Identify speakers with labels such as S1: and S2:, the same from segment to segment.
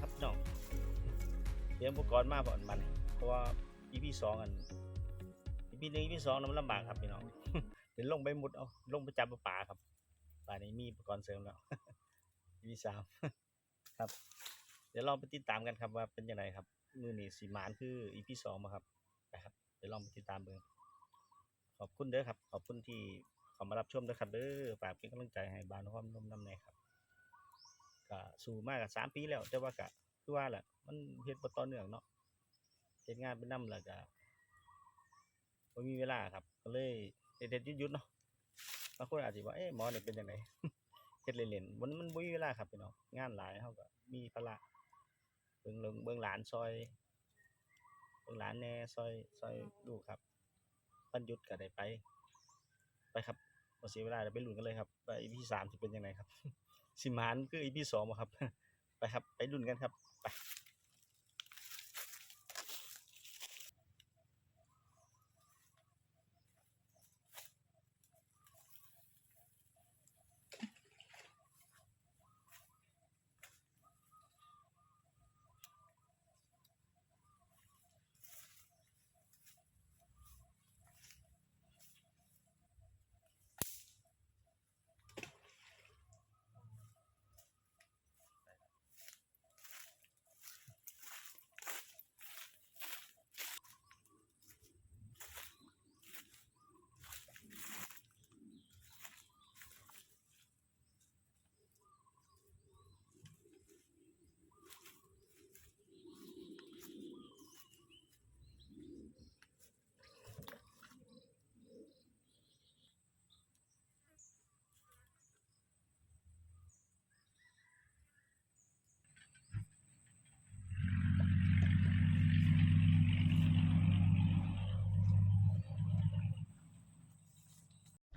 S1: ครับน้องเตรียมอุปกรณ์มาก่อนมันเพราะว่า EP สองอัน EP หนึ่ง EP สองนั้นมันลำบากครับพี่น้องเดี๋ยวลงไปมุดเอาลงไปจับปลาครับป่านี้มีอุปกรณ์เสริมแล้ว EP สามครับ เดี๋ยวลองไปติดตามกันครับว่าเป็นยังไงครับมือนี่สีมานคือ EP สองมาครับนะครับเดี๋ยวลองไปติดตามเบิ่งขอบคุณเด้อครับ ขอบคุณที่เข้ามารับชมด้อครับเด้อฝากเป็นกำลังใจให้บานความนมน้ำในครับ ก็สู่มากกับสามปีแล้ว แต่ว่าก็คือว่าแหละมันเฮ็ดบ่ต่อเนื่องเนาะเฮ็ดงานเป็นนำแล้วก็บ่มีเวลาครับ ก็เลยเฮ็ดๆหยุดๆเนาะบางคนอาจสิว่าเอ๊ะหมอนี่เป็นจังไดเฮ็ดเล่นๆมันมันบ่มีเวลาครับพี่น้องงานหลายเฮาก็มีภาระเบิ่งเมืองเบิ่งหลานซอยเบิ่งหลานแหน่ซอยซอยลูกครับวันหยุดก็ได้ไป ไปครับบ่เสียเวลาเดี๋ยวไปลุ้นกันเลยครับว่า EP สามสิเป็นยังไงครับ สิมานคือ EP สองบ่ครับ ไปครับ ไปรุ่นกันครับ ไป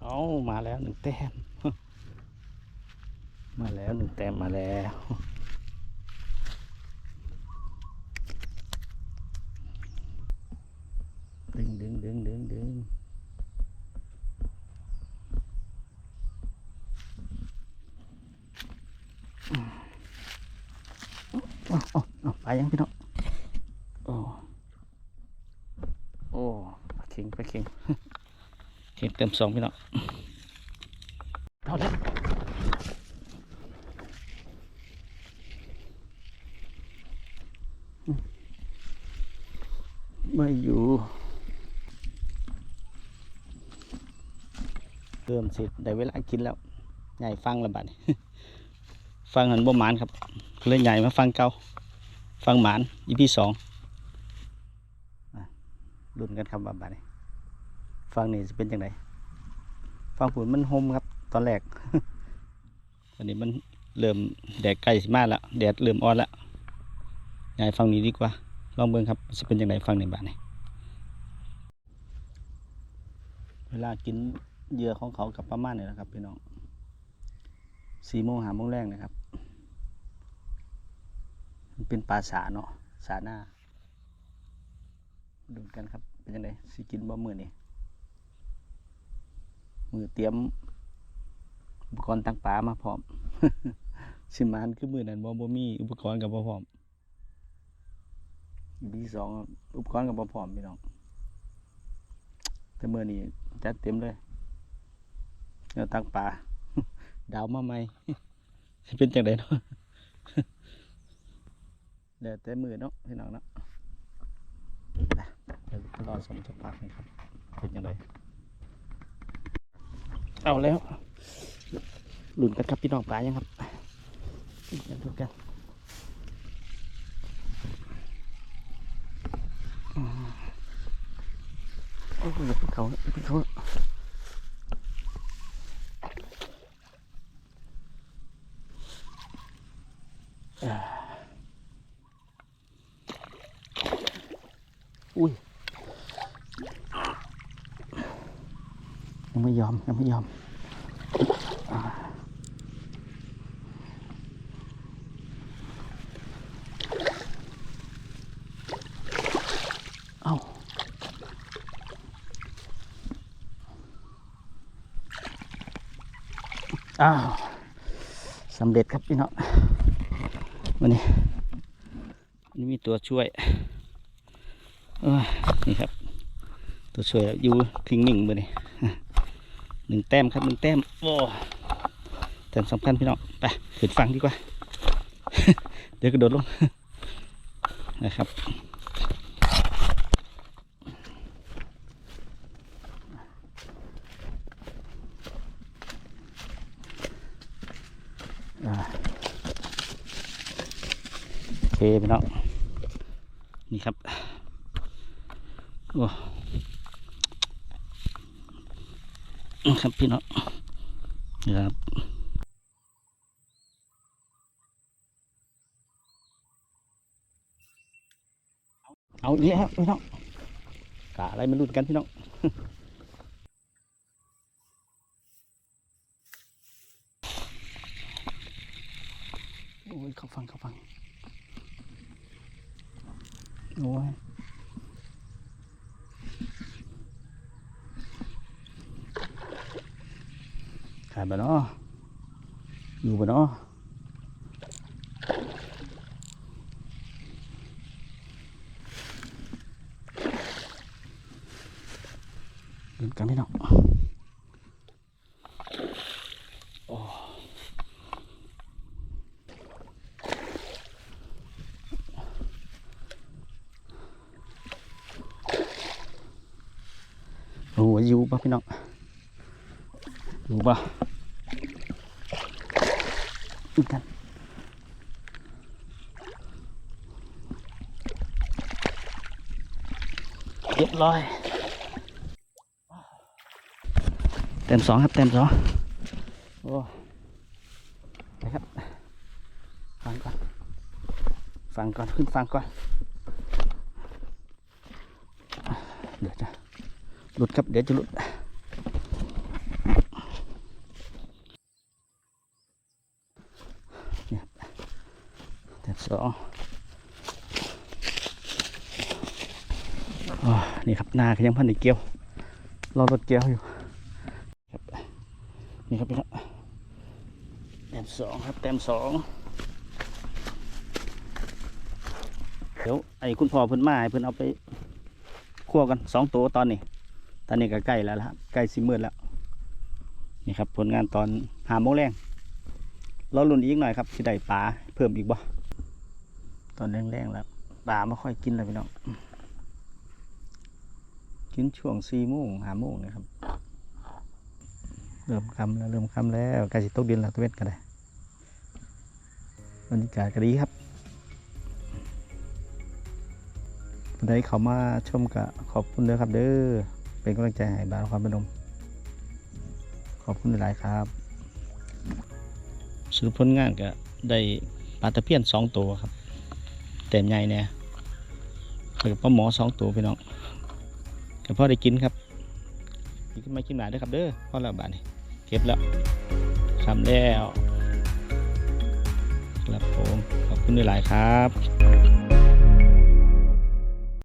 S1: เอามาแล้วหนึ่งแต้ม มาแล้วหนึ่งแต้มมาแล้วดึงดึงดึงดึงดึงเอาเอาเอาไปยังพี่น้องโอ้โอ้ปลาเข็งปลาเข็ง เข็งเต็มสองพี่น้องเอาแล้วอืมไม่อยู่เริ่มเสร็จได้เวลากินแล้วใหญ่ฟังและบัดนี้ฟังหันบ่หมานครับเลยใหญ่มาฟังเก่าฟังหมานอีพีสองอะลุ้นกันครับว่าบัดนี้ ฟังนี่จะเป็นยังไงฟังผุนมันโฮมครับ ตอนแรกตอนนี้มันเริ่มแดดใกล้สิมากแล้วแดดเริ่มอ่อนแล้วยายฟังนี้ดีกว่า ลองเบิ่งครับจะเป็นยังไงฟังในบ้านนี่เวลากินเหยื่อของเขากับประมาณนี้แหละครับพี่น้องสี่โมงหาโมงแรกนะครับ มันเป็นปลาสาเนาะสาหน้าดูกันครับ เป็นยังไงสิกินบ่มือนี่ มือเตรียมอุปกรณ์ตั้งปลามาพร้อมสิมานคือมือนั้นบ่บ่มีอุปกรณ์กับบ่พร้อมบีสองอุปกรณ์กับบ่พร้อมพี่น้องแต่มือนี้จัดเต็มเลยแนวตั้งปลาดาวมาใหม่เป็นจังไดเนาะเดี๋ยวแต่มือเนาะพี่น้องเนาะเดี๋ยวรอสมทบพักนะครับเป็นยังไง เอาแล้วหลุนกันครับพี่น้องปลายังครับกันดูกันอืมโอ้ยเพิ่งเขาอย่าเพิ่งเขา ยังไม่ยอม ยังไม่ยอมเอาอ้าวสำเร็จครับพี่น้องวันนี้นี่มีตัวช่วยเอ้ยนี่ครับ ตัวช่วยอยู่ทิ้งหนึ่งมือนี่ หนึ่งแต้มครับหนึ่งแต้มโอ้แต้มสำคัญพี่น้องไปขึ้นฟังดีกว่า เดี๋ยวกระโดดลงนะครับอ่าโอเคพี่น้องนี่ครับ โอ้ ครับพี่น้องนี่ครับเอาอีกแล้วพี่น้องกะอะไรมาลุ้นกันพี่น้องโอ้ยเขาฟังเขาฟังโอ้ย ขาดบ่เนาะอยู่บ่เนาะเดินกันไม่เนาะโอ้โหอยู่ป่ะพี่น้อง อยู่ป่ะอีกกันเรียบร้อยเต็มสองครับเต็มสองโอ้นะครับฟังก่อนฟังก่อนขึ้นฟังก่อนเดี๋ยวจะหลุดครับเดี๋ยวจะหลุด เนี่ยเต็ม สองอ๋อนี่ครับนาก็ยังพันในเกลียวรอรถเกลียวอยู่ครับนี่ครับพี่น้องแต้มสองครับแต้มสองเดี๋ยวไอ้คุณพ่อเพิ่นมาให้เพิ่นเอาไปคั่วกันสองตัวตอนนี้ ตอนนี้ก็ใกล้แล้วล่ะครับใกล้สิมืดแล้วนี่ครับผลงานตอนหาโมงแรงรอลุ่นอีกหน่อยครับสิได้ปลาเพิ่มอีกบ่ ตอนแรงๆแล้วปลาไม่ค่อยกินแล้วพี่น้องกินช่วงสี่โมงห้าโมงนะครับ เริ่มคำแล้วเริ่มคำแล้วกล้สิตกดินแล้วตะเวนกันเลยบรรยากาศก็ดีครับผู้ใดเขามาชมก็ขอบคุณเด้อครับ เด้อเป็นกำลังใจให้บ้านความพนมขอบคุณหลายครับสรุปผลงานก็ได้ปลาตะเพียนสองตัวครับ ต็มใหญ่เนี่ยแล้วก็ปลาหมอสองตัวพี่น้องก็พอได้กินครับกินขึ้นมากินหนายด้วยครับเด้อพ่อแล้วบาทนี่เก็บแล้วทำแล้วครับผมขอบคุณหลายครับ